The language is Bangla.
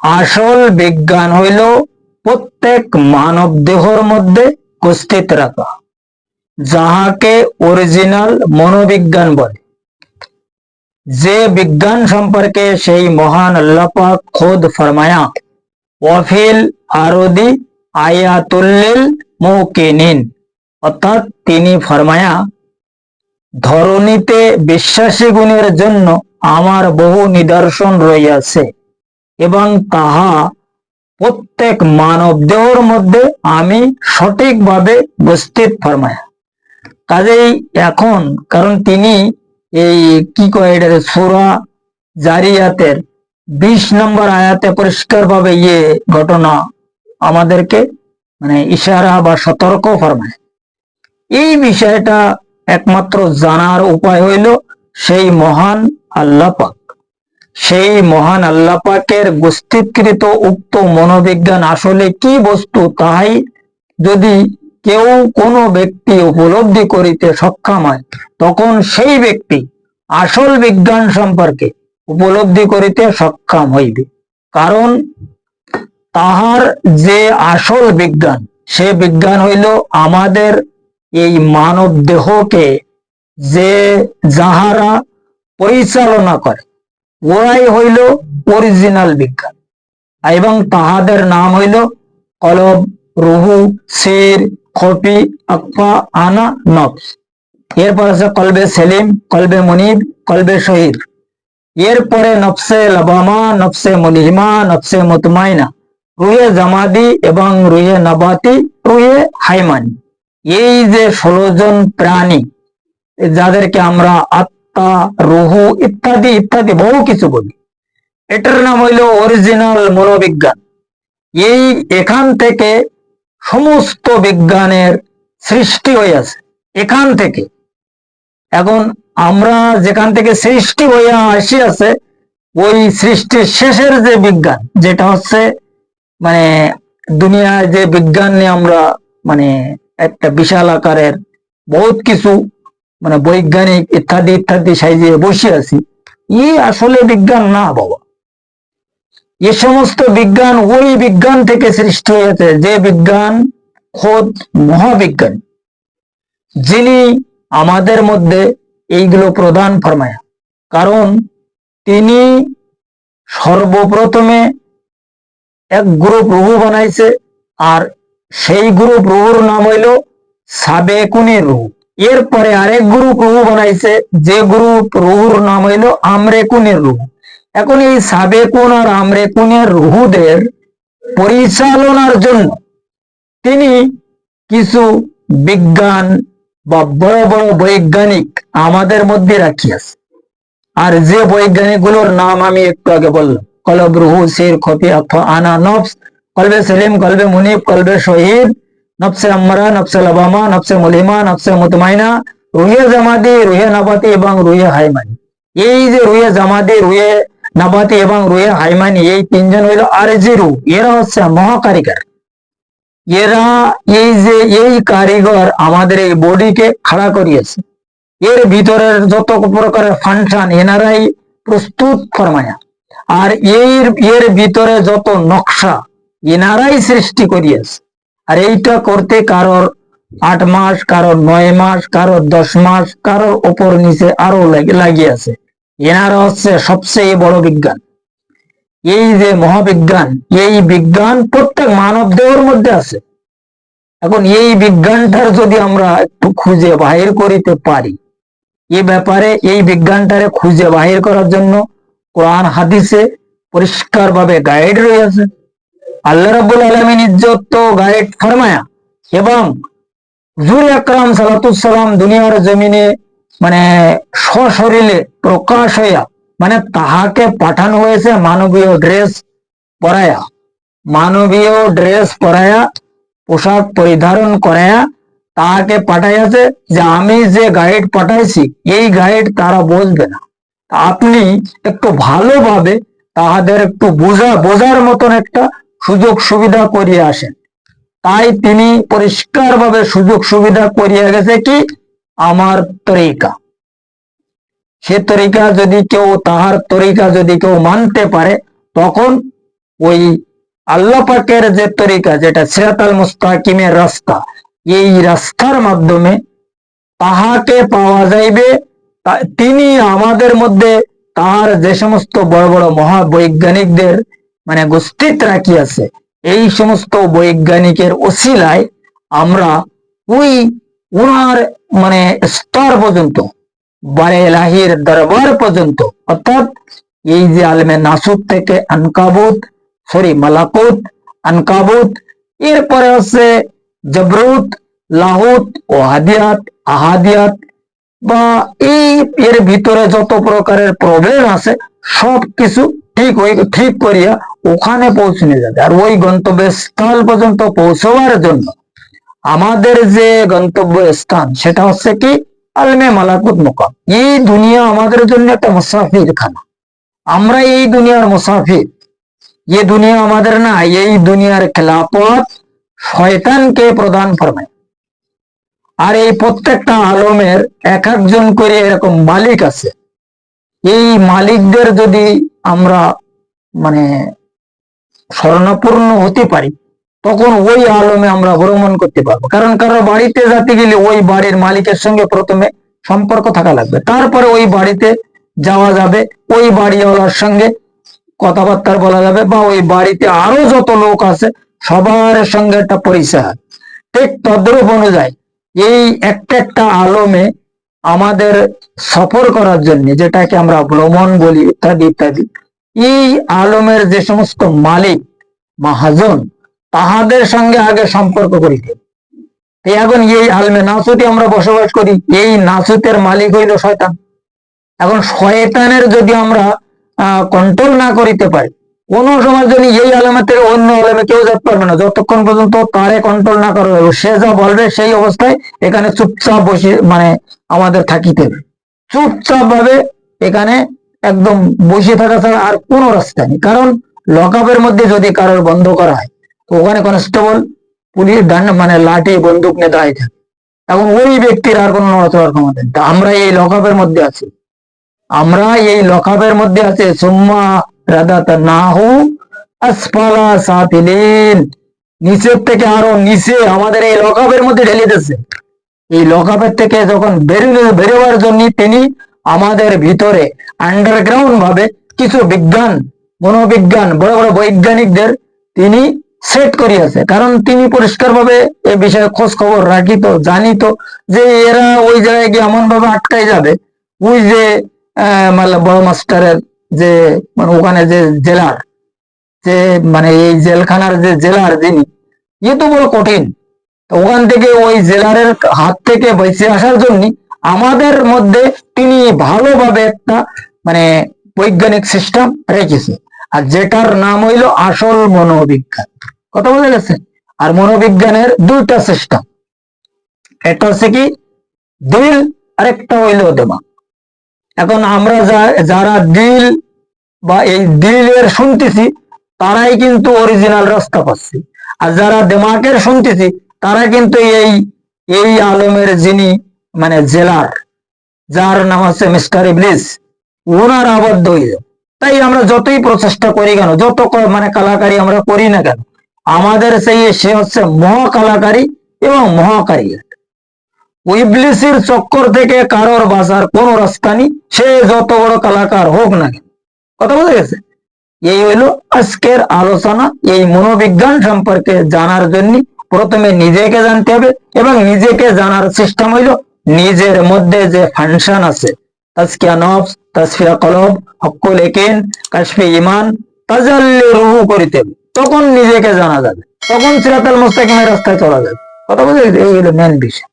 আসল বিজ্ঞান হইল প্রত্যেক মানব দেহর মধ্যে উপস্থিত রাখা, যাহাকে অরিজিনাল মনোবিজ্ঞান বলে। যে বিজ্ঞান সম্পর্কে সেই মহান আল্লাপাক খোদ ফরমায়া ওয়াফিল আরদি আয়াতুল্লিল মুকিনিন অর্থাৎ তিনি ফরমায়া, ধরণীতে বিশ্বাসী গুণের জন্য আমার বহু নিদর্শন রইয়াছে। এবং তাহা প্রত্যেক মানব দেহর মধ্যে আমি সঠিকভাবে উপস্থিত ফরমায়া। কাজেই এখন, কারণ তিনি এই কি কয় এটা সুরা জারিয়াতের বিশ নম্বর আয়াতে পরিষ্কার ভাবে ইয়ে ঘটনা আমাদেরকে মানে ইশারা বা সতর্ক ফরমায়। এই বিষয়টা একমাত্র জানার উপায় হইল সেই মহান আল্লাহ পাক। সেই মহান আল্লাপাকের গোষ্ঠীকৃত উক্ত মনোবিজ্ঞান আসলে কি বস্তু তাই যদি কেউ কোনো ব্যক্তি উপলব্ধি করিতে সক্ষম হয়, তখন সেই ব্যক্তি আসল বিজ্ঞান সম্পর্কে উপলব্ধি করিতে সক্ষম হইবে। কারণ তাহার যে আসল বিজ্ঞান, সে বিজ্ঞান হইল আমাদের এই মানব দেহকে যে যাহারা পরিচালনা করে। ওরাই হইল অরিজিনাল বিজ্ঞান। এবং তাহাদের নাম হইল কলব, রুহু, শির, খপি, আকফা, আনা, নফস। এরপর আছে কলবে সেলিম, কলবে মনিব, কলবে শহীদ। এরপরে নফসে লবামা, নফসে মুলিহিমা নফসে মুতমাইনা। রুহে জামাদি এবং রুহে নবাতি, রুহে হাইমানি। এই যে ষোলো জন প্রাণী, যাদেরকে আমরা আত্মা রুহু ইত্যাদি ইত্যাদি বহু কিছু বলি। এটার নাম হইল অরিজিনাল মনোবিজ্ঞান। এই এখান থেকে সমস্ত বিজ্ঞানের সৃষ্টি হইয়াছে এখান থেকে। এখন আমরা যেখান থেকে সৃষ্টি হইয়া আসিয়াছে ওই সৃষ্টির শেষের যে বিজ্ঞান, যেটা হচ্ছে মানে দুনিয়ায় যে বিজ্ঞান নিয়ে আমরা মানে একটা বিশাল আকারের বহুত কিছু মানে বৈজ্ঞানিক ইত্যাদি ইত্যাদি সাইজে বসে আছি। ই আসলে বিজ্ঞান না বাবা। এ সমস্ত বিজ্ঞান ওই বিজ্ঞান থেকে সৃষ্টি হয়েছে যে বিজ্ঞান খোদ মহাবিজ্ঞান। যিনি আমাদের মধ্যে এইগুলো প্রদান ফরমায়া। কারণ তিনি সর্বপ্রথমে এক গুরু প্রভু বানাইছে, আর সেই গুরু প্রভুর নাম হইল সাবেকুনি রুহু এরপরে আরেক গ্রুপ রুহু বানাইছে, যে গ্রুপ রুহুর নাম হইল আমরেকুনের রুহু। এখন এই সাবেকুন আর আমরেকুনের রুহুদের পরিচালনার জন্য তিনি কিছু বিজ্ঞান বা বড় বড় বৈজ্ঞানিক আমাদের মধ্যে রাখিয়াছে। আর যে বৈজ্ঞানিকগুলোর নাম আমি একটু আগে বললাম, কলব রুহু সির খপি আনা, নফস, কলবে সেলিম, কলবে মুনিব, কলবে শহীদ নফসে আম্মারা নফসে লাবামা নফসে মুলিমা নফসে মুতমাইনা, রুহে জামাদি রুহে নাবাতি এবং রুহে হাইমানি। এই যে রুহে জামাদি রুহে নাবাতি এবং রুহে হাইমানি, এই তিনজন হইল আর যে রু এরা হচ্ছে মহাকারিগর এরা এই যে এই কারিগর আমাদের এই বডিকে খাড়া করিয়েছে। এর ভিতরের যত প্রকারের ফাংশন, এনারাই প্রস্তুত ফরমায়া। আর এর এর ভিতরে যত নকশা, এনারাই সৃষ্টি করিয়েছে। আর এইটা করতে কারোর আট মাস, কারোর নয় মাস, কারোর দশ মাস, কারোর ওপর নিচে আরও লাগি- লাগিয়েছে এনারা হচ্ছে সবচেয়ে বড় বিজ্ঞান। এই যে মহাবিজ্ঞান, এই বিজ্ঞান প্রত্যেক মানব দেহের মধ্যে আছে। এখন এই বিজ্ঞানটার যদি আমরা একটু খুঁজে বাহির করিতে পারি, এ ব্যাপারে এই বিজ্ঞানটারে খুঁজে বাহির করার জন্য কোরআন, হাদিসে পরিষ্কার ভাবে গাইড রয়েছে। আল্লাহ রাব্বুল আলমিন ইজ্জত তো গাইড ফরমায়া এবং জুর আকরাম সালাতুসালাম দুনিয়ার জমিনে মানে সশরীরে প্রকাশ হইয়া মানে তাহাকে পাঠানো হয়েছে মানবীয় ড্রেস পরায়া। মানবীয় ড্রেস পরায়া, পোশাক পরিধারণ করায়া তাহাকে পাঠাইয়াছে যে আমি যে গাইড পাঠাইছি, এই গাইড তারা বুঝবে না। আপনি একটু ভালোভাবে তাহাদের একটু বোঝা, বোঝার মতন একটা সুযোগ সুবিধা করিয়া আসেন। তাই তিনি পরিষ্কারভাবে সুযোগ সুবিধা করিয়ে গেছে কি? আমার তরিকা। সে তরিকা যদি কেউ, তাহার তরিকা যদি কেউ মানতে পারে, তখন ওই আল্লাহ পাকের যে তরিকা, যেটা সিরাতাল মুস্তাকিমের রাস্তা, এই রাস্তার মাধ্যমে তাহাকে পাওয়া যাইবে। তিনি আমাদের মধ্যে তাহার যে সমস্ত বড় বড় মহাবৈজ্ঞানিকদের মানে গোষ্ঠীত রাখিয়াছে এই সমস্ত বৈজ্ঞানিকের ওসিলায় আমরা ওই উনার মানে স্তর পর্যন্ত, বারে দরবার পর্যন্ত, অর্থাৎ এই যে আলমে নাসুদ থেকে আনকাবুত, সরি, মালাকুত, আনকাবুত, এরপরে হচ্ছে জবরুত, লাহুত ও হাদিয়াত, আহাদিয়াত, বা এই এর ভিতরে যত প্রকারের প্রবলেম আছে সব কিছু ঠিক ঠিক করিয়া ওখানে পৌঁছনে যাবে। আর ওই গন্তব্য স্থল পর্যন্ত পৌঁছবার জন্য আমাদের যে গন্তব্য স্থান সেটা হচ্ছে কি? আলমে মালাকুত মোকাম। এই দুনিয়া আমাদের জন্য একটা মুসাফির খানা আমরা এই দুনিয়ার মুসাফির। ये দুনিয়া আমাদের না, এই দুনিয়ার খেলাপথ শয়তানকে প্রদান ফরমায় আর এই প্রত্যেকটা আলমের এক একজন করে এরকম মালিক আছে। এই মালিকদের যদি আমরা মানে স্বর্ণপূর্ণ হতে পারি, তখন ওই আলমে আমরা ভ্রমণ করতে পারব। কারণ কারও বাড়িতে যেতে গেলে ওই বাড়ির মালিকের সঙ্গে প্রথমে সম্পর্ক থাকা লাগবে। তারপরে ওই বাড়িতে যাওয়া যাবে, ওই বাড়িওয়ালার সঙ্গে কথাবার্তা বলা যাবে বা ওই বাড়িতে আরও যত লোক আছে, সবার সঙ্গে একটা পরিচয় ঠিক তদ্রুপ অনুযায়ী এই একটা একটা আলমে আমাদের সফর করার জন্য যেটাকে আমরা ভ্রমণ বলি, ইত্যাদি ইত্যাদি এই আলমের যে সমস্ত মালিক, মহাজন, তাহাদের সঙ্গে আগে সম্পর্ক করিতে। এখন এই আলমে নাসুতে আমরা বসবাস করি, এই নাসুতের মালিক হইল শয়তান। এখন শয়তানের যদি আমরা কন্ট্রোল না করিতে পারি, কোন সময় যদি এই আলমের থেকে অন্য আলমে কেউ যেতে পারবে না, যতক্ষণ পর্যন্ত তারে কন্ট্রোল না করা হবে সে যা বলবে সেই অবস্থায় এখানে চুপচাপ বসে মানে আমাদের থাকিতে চুপচাপ ভাবে এখানে একদম বসে থাকা ছাড়া আর কোনো রাস্তা নেই। কারণ লকআপের মধ্যে যদি কারোর বন্ধ করা হয়, তো ওখানে কনস্টেবল পুলিশ ডান মানে লাঠি, বন্দুক নিয়ে দাঁড়িয়ে থাকে। এখন ওই ব্যক্তির আর কোনো নড়াচড়ার ক্ষমতা নেই। আমরা এই লকআপের মধ্যে আছি। আমরা এই লকআপের মধ্যে আছে। সুম্মা রাদাত নাহু আসফালা সাফিলিন নিচের থেকে আরও নিচে আমাদের এই লকআপের মধ্যে ঢেলে দিয়েছে। এই লকআপের থেকে যখন বেরোবে বেরোবার জন্য তিনি আমাদের ভিতরে আন্ডারগ্রাউন্ড ভাবে কিছু বিজ্ঞান, মনোবিজ্ঞান, বড় বড় বৈজ্ঞানিকদের তিনি সেট করিয়াছে। কারণ তিনি পরিষ্কার ভাবে এ বিষয়ে খোঁজ খবর রাখিত, জানিত যে এরা ওই জায়গায় গিয়ে এমন ভাবে আটকাই যাবে। ওই যে মানে বড় মাস্টারের যে মানে ওখানে যে জেলার, যে মানে এই জেলখানার যে জেলার যিনি ইয়ে তো বড় কঠিন। ওখান থেকে ওই জেলারের হাত থেকে বেঁচে আসার জন্য আমাদের মধ্যে তিনি ভালোভাবে একটা মানে বৈজ্ঞানিক সিস্টেম রেখেছে। আর যেটার নাম হইল আসল মনোবিজ্ঞান। কথা বোঝা গেছে? আর মনোবিজ্ঞানের দুইটা সিস্টেম একটা হচ্ছে কি, দিল আর একটা হইল দেমাগ এখন আমরা যারা দিল বা এই দিলের শুনতেছি, তারাই কিন্তু অরিজিনাল রাস্তা পাচ্ছি। আর যারা দেমাকের শুনতেছি, তারা কিন্তু এই এই আলমের যিনি মানে জেলার যার নাম হচ্ছে মিস্টার ইবলিস, ওনার আবদ্ধ হইল। তাই আমরা যতই প্রচেষ্টা করি কেন, যত মানে কালাকারি আমরা করি না কেন, আমাদের সেই সে হচ্ছে মহাকালাকারী এবং মহাকারী। ইবলিসের চক্কর থেকে কারোর বাঁচার কোনো রাস্তা নেই, সে যত বড় কালাকার হোক না কেন। কথা বোঝা গেছে? এই হইল আজকের আলোচনা, এই মনোবিজ্ঞান সম্পর্কে জানার জন্য প্রথমে নিজেকে জানতে হবে এবং নিজেকে জানার সিস্টেম হইল নিজের মধ্যে যে ফাংশন আছে, তাজকিয়া নফস তাসফিয়া কলব হকুল একিন কাশফি ইমান তাজাল্লি রুহু করিতে তখন নিজেকে জানা যাবে। তখন সিরাতাল মুস্তাকিমের রাস্তায় চলা যাবে। কথা বলছে? এই হলো মেন বিষয়।